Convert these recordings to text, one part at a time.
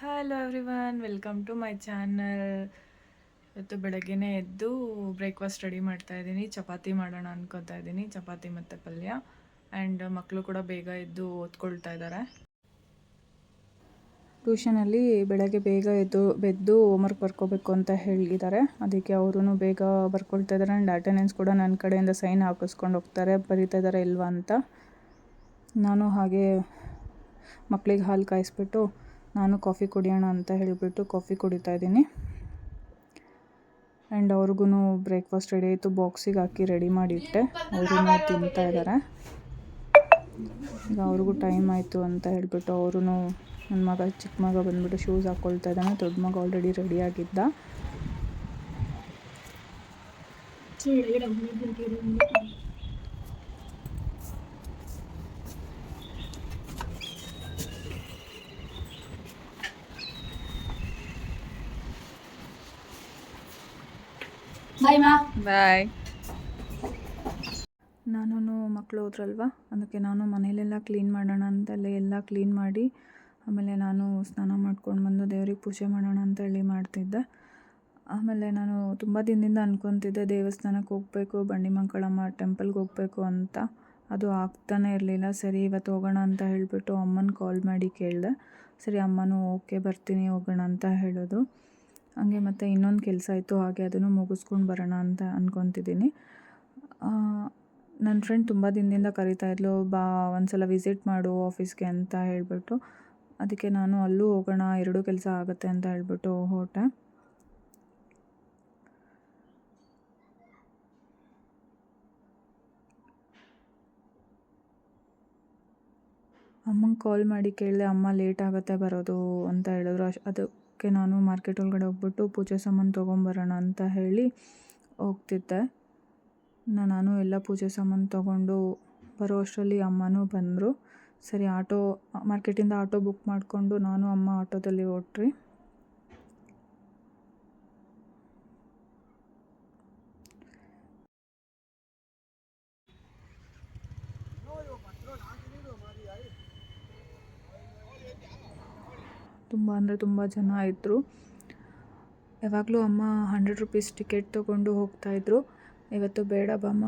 Hello everyone welcome to my channel ಇವತ್ತು ಬೆಳಗ್ಗೆನೇ ಎದ್ದು ಬ್ರೇಕ್ಫಾಸ್ಟ್ ರೆಡಿ ಮಾಡ್ತಾ ಇದ್ದೀನಿ. ಚಪಾತಿ ಮಾಡೋಣ ಅನ್ಕೋತಾ ಇದ್ದೀನಿ. ಚಪಾತಿ ಮತ್ತು ಪಲ್ಯ. ಆ್ಯಂಡ್ ಮಕ್ಕಳು ಕೂಡ ಬೇಗ ಎದ್ದು ಓದ್ಕೊಳ್ತಾ ಇದ್ದಾರೆ ಟ್ಯೂಷನಲ್ಲಿ ಬೆಳಗ್ಗೆ ಬೇಗ ಎದ್ದು, ಬೆದ್ದು ಹೋಮ್ವರ್ಕ್ ಬರ್ಕೋಬೇಕು ಅಂತ ಹೇಳಿದ್ದಾರೆ. ಅದಕ್ಕೆ ಅವರು ಬೇಗ ಬರ್ಕೊಳ್ತಾ ಇದ್ದಾರೆ ಆ್ಯಂಡ್ ಅಟೆಂಡೆನ್ಸ್ ಕೂಡ ನನ್ನ ಕಡೆಯಿಂದ ಸೈನ್ ಹಾಕಿಸ್ಕೊಂಡು ಹೋಗ್ತಾರೆ. ಬರೀತಾ ಇದ್ದಾರೆ ಇಲ್ವಾ ಅಂತ. ನಾನು ಹಾಗೆ ಮಕ್ಕಳಿಗೆ ಹಾಲು ಕಾಯಿಸ್ಬಿಟ್ಟು ನಾನು ಕಾಫಿ ಕುಡಿಯೋಣ ಅಂತ ಹೇಳಿಬಿಟ್ಟು ಕಾಫಿ ಕುಡಿತಾ ಇದ್ದೀನಿ. ಆ್ಯಂಡ್ ಅವ್ರಿಗೂ ಬ್ರೇಕ್ಫಾಸ್ಟ್ ರೆಡಿ ಆಯಿತು. ಬಾಕ್ಸಿಗೆ ಹಾಕಿ ರೆಡಿ ಮಾಡಿಟ್ಟೆ. ಅವರು ತಿಂತಾ ಇದ್ದಾರೆ ಈಗ ಅವ್ರಿಗೂ ಟೈಮ್ ಆಯಿತು ಅಂತ ಹೇಳಿಬಿಟ್ಟು ಅವರು ನನ್ನ ಮಗ, ಚಿಕ್ಕ ಮಗ ಬಂದುಬಿಟ್ಟು ಶೂಸ್ ಹಾಕ್ಕೊಳ್ತಾ ಇದ್ದಾನೆ. ದೊಡ್ಡ ಮಗ ಆಲ್ರೆಡಿ ರೆಡಿಯಾಗಿದ್ದ ಬಾಯ್ ಮಾ ಬಾಯ್ ನಾನು ಮಕ್ಕಳು ಹೋದ್ರಲ್ವ? ಅದಕ್ಕೆ ನಾನು ಮನೇಲೆಲ್ಲ ಕ್ಲೀನ್ ಮಾಡೋಣ ಅಂತಲ್ಲೇ ಎಲ್ಲ ಕ್ಲೀನ್ ಮಾಡಿ ಆಮೇಲೆ ನಾನು ಸ್ನಾನ ಮಾಡ್ಕೊಂಡು ಬಂದು ದೇವ್ರಿಗೆ ಪೂಜೆ ಮಾಡೋಣ ಅಂತ ಹೇಳಿ ಮಾಡ್ತಿದ್ದೆ. ಆಮೇಲೆ ನಾನು ತುಂಬ ದಿನದಿಂದ ಅನ್ಕೊತಿದ್ದೆ ದೇವಸ್ಥಾನಕ್ಕೆ ಹೋಗಬೇಕು ಬಂಡಿ ಮಂಕಳಮ್ಮ ಟೆಂಪಲ್ಗೆ ಹೋಗಬೇಕು ಅಂತ. ಅದು ಆಗ್ತಾನೆ ಇರಲಿಲ್ಲ. ಸರಿ ಇವತ್ತು ಹೋಗೋಣ ಅಂತ ಹೇಳಿಬಿಟ್ಟು ಅಮ್ಮನ ಕಾಲ್ ಮಾಡಿ ಕೇಳಿದೆ. ಸರಿ ಅಮ್ಮನೂ ಓಕೆ ಬರ್ತೀನಿ ಹೋಗೋಣ ಅಂತ ಹೇಳಿದ್ರು. ಹಂಗೆ ಮತ್ತು ಇನ್ನೊಂದು ಕೆಲಸ ಇತ್ತು ಹಾಗೆ ಅದನ್ನು ಮುಗಿಸ್ಕೊಂಡು ಬರೋಣ ಅಂತ ಅಂದ್ಕೊತಿದ್ದೀನಿ ನನ್ನ ಫ್ರೆಂಡ್ ತುಂಬ ದಿನದಿಂದ ಕರಿತಾ ಇದ್ಲು, ಬಾ, ಒಂದ್ಸಲ ವಿಸಿಟ್ ಮಾಡು ಆಫೀಸ್ಗೆ ಅಂತ ಹೇಳಿಬಿಟ್ಟು. ಅದಕ್ಕೆ ನಾನು ಅಲ್ಲೂ ಹೋಗೋಣ, ಎರಡೂ ಕೆಲಸ ಆಗುತ್ತೆ ಅಂತ ಹೇಳಿಬಿಟ್ಟು ಹೊರಟೆ ಅಮ್ಮಂಗೆ ಕಾಲ್ ಮಾಡಿ ಕೇಳಿದೆ, ಅಮ್ಮ ಲೇಟ್ ಆಗುತ್ತೆ ಬರೋದು ಅಂತ ಹೇಳಿದ್ರು. ಅಶ್, ಅದಕ್ಕೆ ನಾನು ಮಾರ್ಕೆಟ್ ಒಳಗಡೆ ಹೋಗ್ಬಿಟ್ಟು ಪೂಜೆ ಸಾಮಾನು ತೊಗೊಂಬರೋಣ ಅಂತ ಹೇಳಿ ಹೋಗ್ತಿದ್ದೆ. ನಾನು ಎಲ್ಲ ಪೂಜೆ ಸಾಮಾನು ತೊಗೊಂಡು ಬರೋ ಅಷ್ಟರಲ್ಲಿ ಅಮ್ಮನೂ ಬಂದರು. ಸರಿ, ಆಟೋ ಮಾರ್ಕೆಟಿಂದ ಆಟೋ ಬುಕ್ ಮಾಡಿಕೊಂಡು ನಾನು ಅಮ್ಮ ಆಟೋದಲ್ಲಿ ಹೊಟ್ರಿ ತುಂಬ ಅಂದರೆ ತುಂಬ ಜನ ಇದ್ದರು ಯಾವಾಗಲೂ ಅಮ್ಮ ಹಂಡ್ರೆಡ್ ರುಪೀಸ್ ಟಿಕೆಟ್ ತೊಗೊಂಡು ಹೋಗ್ತಾಯಿದ್ರು ಇವತ್ತು ಬೇಡ ಬಮ್ಮ.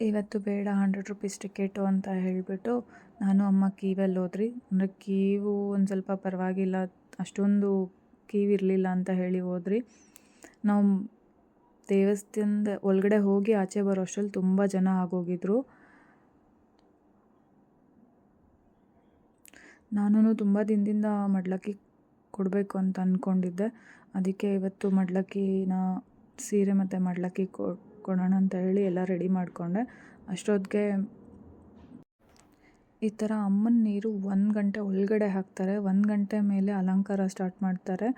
ಇವತ್ತು ಬೇಡ ಹಂಡ್ರೆಡ್ ರುಪೀಸ್ ಟಿಕೆಟು ಅಂತ ಹೇಳಿಬಿಟ್ಟು ನಾನು ಅಮ್ಮ ಕೀವಲ್ಲಿ ಹೋದ್ರಿ. ಅಂದರೆ ಕೀವು ಒಂದು ಸ್ವಲ್ಪ ಪರವಾಗಿಲ್ಲ. ಅಷ್ಟೊಂದು ಕೀವ್ ಇರಲಿಲ್ಲ ಅಂತ ಹೇಳಿ ಹೋದ್ರಿ. ನಾವು ದೇವಸ್ಥಾನದ ಒಳಗಡೆ ಹೋಗಿ ಆಚೆ ಬರೋ ಅಷ್ಟರಲ್ಲಿ ತುಂಬ ಜನ ಆಗೋಗಿದ್ರು. ನಾನು ತುಂಬ ದಿನದಿಂದ ಮಡ್ಲಕ್ಕಿ ಕೊಡಬೇಕು ಅಂತ ಅಂದ್ಕೊಂಡಿದ್ದೆ ಅದಕ್ಕೆ ಇವತ್ತು ಮಡ್ಲಕ್ಕಿನ ಸೀರೆ ಮತ್ತು ಮಡ್ಲಕ್ಕಿ ಕೊಡೋಣ ಅಂತ ಹೇಳಿ ಎಲ್ಲ ರೆಡಿ ಮಾಡಿಕೊಂಡೆ. ಅಷ್ಟೊತ್ತಿಗೆ ಈ ಥರ ಅಮ್ಮನ ನೀರು ಒಂದು ಗಂಟೆ ಒಳಗಡೆ ಹಾಕ್ತಾರೆ. ಒಂದು ಗಂಟೆ ಮೇಲೆ ಅಲಂಕಾರ ಸ್ಟಾರ್ಟ್ ಮಾಡ್ತಾರೆ.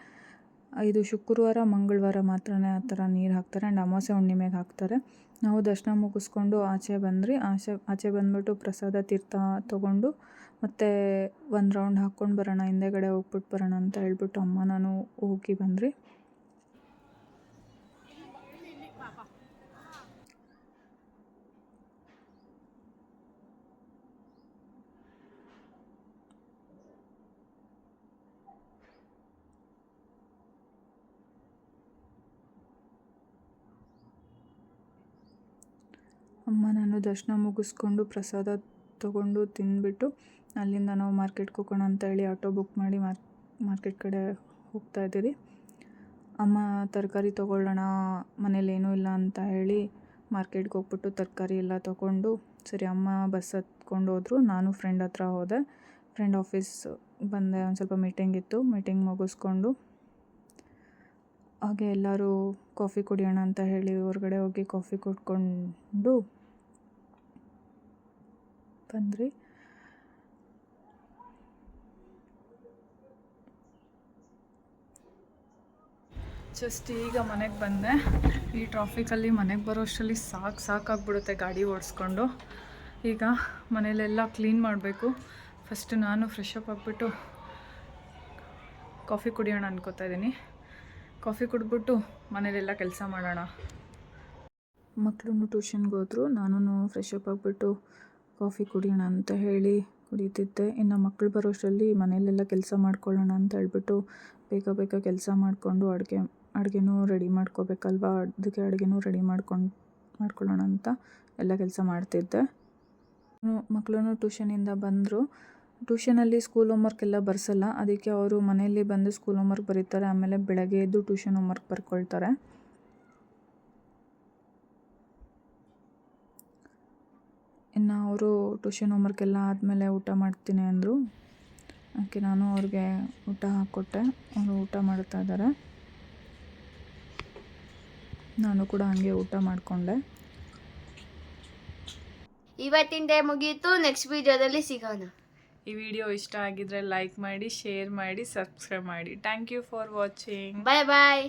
ಇದು ಶುಕ್ರವಾರ, ಮಂಗಳವಾರ ಮಾತ್ರ ಆ ಥರ ನೀರು ಹಾಕ್ತಾರೆ. ಆ್ಯಂಡ್ ಅಮಾವಾಸ್ಯೆ ಹುಣ್ಣಿಮೆಗೆ ಹಾಕ್ತಾರೆ. ನಾವು ದರ್ಶನ ಮುಗಿಸ್ಕೊಂಡು ಆಚೆ ಬಂದ್ರಿ. ಆಚೆ ಆಚೆ ಬಂದ್ಬಿಟ್ಟು ಪ್ರಸಾದ, ತೀರ್ಥ ತೊಗೊಂಡು ಮತ್ತು ಒಂದು ರೌಂಡ್ ಹಾಕ್ಕೊಂಡು ಬರೋಣ, ಹಿಂದೆಗಡೆ ಹೋಗ್ಬಿಟ್ಟು ಬರೋಣ ಅಂತ ಹೇಳ್ಬಿಟ್ಟು ಅಮ್ಮ ನಾನು ಹೋಗಿ ಬಂದ್ರಿ ಅಮ್ಮ ನಾನು ದರ್ಶನ ಮುಗಿಸ್ಕೊಂಡು ಪ್ರಸಾದ ತಗೊಂಡು ತಿಂದುಬಿಟ್ಟು ಅಲ್ಲಿಂದ ನಾವು ಮಾರ್ಕೆಟ್ಗೆ ಹೋಗೋಣ ಅಂತ ಹೇಳಿ ಆಟೋ ಬುಕ್ ಮಾಡಿ ಮಾರ್, ಮಾರ್ಕೆಟ್ ಕಡೆ ಹೋಗ್ತಾ ಇದ್ದೀರಿ ಅಮ್ಮ ತರಕಾರಿ ತೊಗೊಳ್ಳೋಣ, ಮನೇಲಿ ಏನೂ ಇಲ್ಲ ಅಂತ ಹೇಳಿ ಮಾರ್ಕೆಟ್ಗೆ ಹೋಗ್ಬಿಟ್ಟು ತರಕಾರಿ ಎಲ್ಲ ತೊಗೊಂಡು, ಸರಿ ಅಮ್ಮ ಬಸ್ ಹತ್ಕೊಂಡು ಹೋದ್ರು, ನಾನು ಫ್ರೆಂಡ್ ಹತ್ರ ಹೋದೆ. ಫ್ರೆಂಡ್ ಆಫೀಸ್ ಬಂದೆ, ಒಂದು ಸ್ವಲ್ಪ ಮೀಟಿಂಗ್ ಇತ್ತು ಮೀಟಿಂಗ್ ಮುಗಿಸ್ಕೊಂಡು ಹಾಗೆ ಎಲ್ಲರೂ ಕಾಫಿ ಕುಡಿಯೋಣ ಅಂತ ಹೇಳಿ ಹೊರಗಡೆ ಹೋಗಿ ಕಾಫಿ ಕುಡ್ಕೊಂಡು ಬಂದ್ರಿ ಜಸ್ಟ್ ಈಗ ಮನೆಗೆ ಬಂದೆ. ಈ ಟ್ರಾಫಿಕಲ್ಲಿ ಮನೆಗೆ ಬರೋ ಅಷ್ಟರಲ್ಲಿ ಸಾಕು ಸಾಕಾಗ್ಬಿಡುತ್ತೆ ಗಾಡಿ ಓಡಿಸ್ಕೊಂಡು. ಈಗ ಮನೇಲೆಲ್ಲ ಕ್ಲೀನ್ ಮಾಡಬೇಕು. ಫಸ್ಟ್ ನಾನು ಫ್ರೆಶ್ ಅಪ್ ಆಗಿಬಿಟ್ಟು ಕಾಫಿ ಕುಡಿಯೋಣ ಅನ್ಕೋತಾ ಇದ್ದೀನಿ. ಕಾಫಿ ಕುಡಿದ್ಬಿಟ್ಟು ಮನೇಲೆಲ್ಲ ಕೆಲಸ ಮಾಡೋಣ. ಮಕ್ಕಳು ಟ್ಯೂಷನ್ಗೆ ಹೋದರು. ನಾನು ಫ್ರೆಶ್ ಅಪ್ ಆಗಿಬಿಟ್ಟು ಕಾಫಿ ಕುಡಿಯೋಣ ಅಂತ ಹೇಳಿ ಕುಡಿತಿದ್ದೆ. ಇನ್ನು ಮಕ್ಕಳು ಬರೋಷ್ಟರಲ್ಲಿ ಮನೆಯಲ್ಲೆಲ್ಲ ಕೆಲಸ ಮಾಡ್ಕೊಳ್ಳೋಣ ಅಂತ ಹೇಳ್ಬಿಟ್ಟು ಬೇಗ ಬೇಗ ಕೆಲಸ ಮಾಡಿಕೊಂಡು ಅಡುಗೆ ಅಡುಗೆನೂ ರೆಡಿ ಮಾಡ್ಕೋಬೇಕಲ್ವ? ಅದಕ್ಕೆ ಅಡುಗೆನೂ ರೆಡಿ ಮಾಡ್ಕೊಂಡು, ಮಾಡ್ಕೊಳ್ಳೋಣ ಅಂತ ಎಲ್ಲ ಕೆಲಸ ಮಾಡ್ತಿದ್ದೆ. ಮಕ್ಕಳೂ ಟ್ಯೂಷನಿಂದ ಬಂದರು. ಟ್ಯೂಷನಲ್ಲಿ ಸ್ಕೂಲ್ ಹೋಮ್ವರ್ಕ್ ಎಲ್ಲ ಬರ್ಸಲ್ಲ. ಅದಕ್ಕೆ ಅವರು ಮನೆಯಲ್ಲಿ ಬಂದು ಸ್ಕೂಲ್ ಹೋಮ್ವರ್ಕ್ ಬರೀತಾರೆ. ಆಮೇಲೆ ಬೆಳಗ್ಗೆ ಎದ್ದು ಟ್ಯೂಷನ್ ಹೋಮ್ವರ್ಕ್ ಬರ್ಕೊಳ್ತಾರೆ. ಇನ್ನು ಅವರು ಟ್ಯೂಷನ್ ಹೋಮ್ವರ್ಕ್ ಎಲ್ಲ ಆದಮೇಲೆ ಊಟ ಮಾಡ್ತೀನಿ ಅಂದರು. ಅದಕ್ಕೆ ನಾನು ಅವ್ರಿಗೆ ಊಟ ಹಾಕ್ಕೊಟ್ಟೆ. ಅವರು ಊಟ ಮಾಡ್ತಾ ಇದ್ದಾರೆ. ನಾನು ಕೂಡ ಹಾಗೆ ಊಟ ಮಾಡಿಕೊಂಡೆ. ಇವತ್ತಿನ ಡೇ ಮುಗೀತು ನೆಕ್ಸ್ಟ್ ವಿಡಿಯೋದಲ್ಲಿ ಸಿಗೋಣ. ಈ ವಿಡಿಯೋ ಇಷ್ಟ ಆಗಿದ್ರೆ ಲೈಕ್ ಮಾಡಿ ಶೇರ್ ಮಾಡಿ ಸಬ್ಸ್ಕ್ರೈಬ್ ಮಾಡಿ. Thank you for watching bye bye